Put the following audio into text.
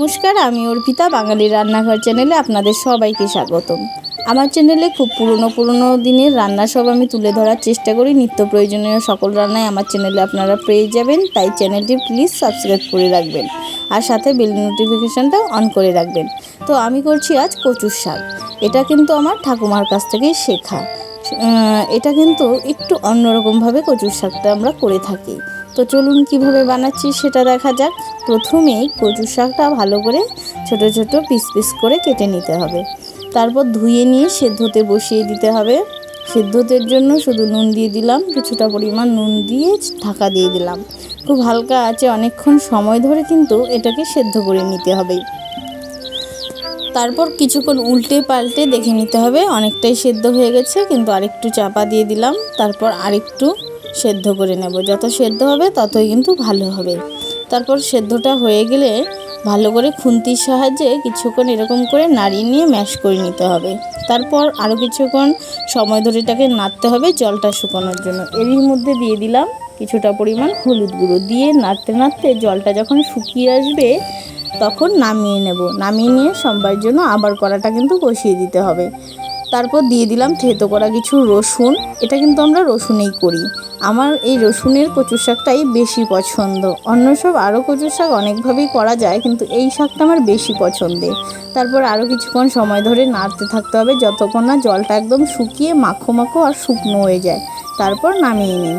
নমস্কার, আমি অর্পিতা, বাঙালি রান্নাঘর চ্যানেলে আপনাদের সবাইকে স্বাগতম। আমার চ্যানেলে খুব পুরনো পুরনো দিনের রান্না সব আমি তুলে ধরার চেষ্টা করি। নিত্য প্রয়োজনীয় সকল রান্নাই আমার চ্যানেলে আপনারা পেয়ে যাবেন, তাই চ্যানেলটি প্লিজ সাবস্ক্রাইব করে রাখবেন আর সাথে বেল নোটিফিকেশানটাও অন করে রাখবেন। তো আমি করছি আজ কচুর শাক। এটা কিন্তু আমার ঠাকুমার কাছ থেকেই শেখা। এটা কিন্তু একটু অন্যরকমভাবে কচুর শাকটা আমরা করে থাকি। তো চলুন কীভাবে বানাচ্ছি সেটা দেখা যাক। প্রথমেই কচু শাকটা ভালো করে ছোট ছোট পিস পিস করে কেটে নিতে হবে। তারপর ধুয়ে নিয়ে সেদ্ধতে বসিয়ে দিতে হবে। সেদ্ধতের জন্য শুধু নুন দিয়ে দিলাম, কিছুটা পরিমাণ নুন দিয়ে ঢাকা দিয়ে দিলাম। খুব হালকা আছে, অনেকক্ষণ সময় ধরে কিন্তু এটাকে সেদ্ধ করে নিতে হবে। তারপর কিছুক্ষণ উল্টে পাল্টে দেখে নিতে হবে, অনেকটাই সেদ্ধ হয়ে গেছে, কিন্তু আরেকটু চাপা দিয়ে দিলাম। তারপর আরেকটু সেদ্ধ করে নেব। যত সেদ্ধ হবে, ততই কিন্তু ভালো হবে। তারপর সেদ্ধটা হয়ে গেলে ভালো করে খুন্তির সাহায্যে কিছুক্ষণ এরকম করে নাড়িয়ে নিয়ে ম্যাশ করে নিতে হবে। তারপর আরও কিছুক্ষণ সময় ধরে এটাকে নাড়তে হবে জলটা শুকানোর জন্য। এরই মধ্যে দিয়ে দিলাম কিছুটা পরিমাণ হলুদ গুঁড়ো। দিয়ে নাড়তে নাড়তে জলটা যখন শুকিয়ে আসবে, তখন নামিয়ে নেব। নামিয়ে নিয়ে সোমবার জন্য আবার কড়াটা কিন্তু বসিয়ে দিতে হবে। তারপর দিয়ে দিলাম থেতো করা কিছু রসুন। এটা কিন্তু আমরা রসুনেই করি। আমার এই রসুনের কচু শাকটাই বেশি পছন্দ। অন্য সব আরও কচু শাক অনেকভাবেই করা যায়, কিন্তু এই শাকটা আমার বেশি পছন্দের। তারপর আরও কিছুক্ষণ সময় ধরে নাড়তে থাকতে হবে, যতক্ষণ না জলটা একদম শুকিয়ে মাখো মাখো আর শুকনো হয়ে যায়। তারপর নামিয়ে নিন